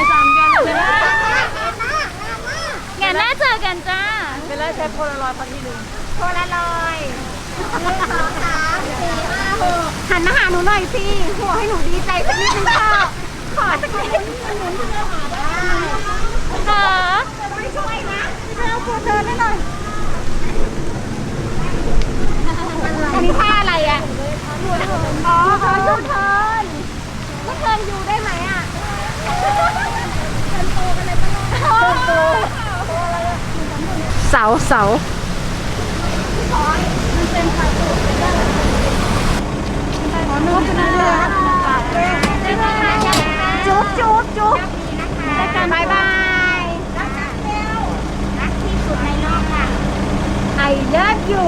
ไปสามเดือนแล้วเบลล่าแงนหน้าเจอกันจ้า เบลล่าใช้โพลารอยด์ครั้งที่หนึ่งโพลารอยด์หนึ่งสองสามสี่ห้าหกหันมาหาหนูหน่อยสิหัวให้หนูดีใจสักนิดนึงค่ะ เสาเสาจุ๊บจุ๊บจุ๊บกันบายบายรักที่สุดในโลกค่ะ I love you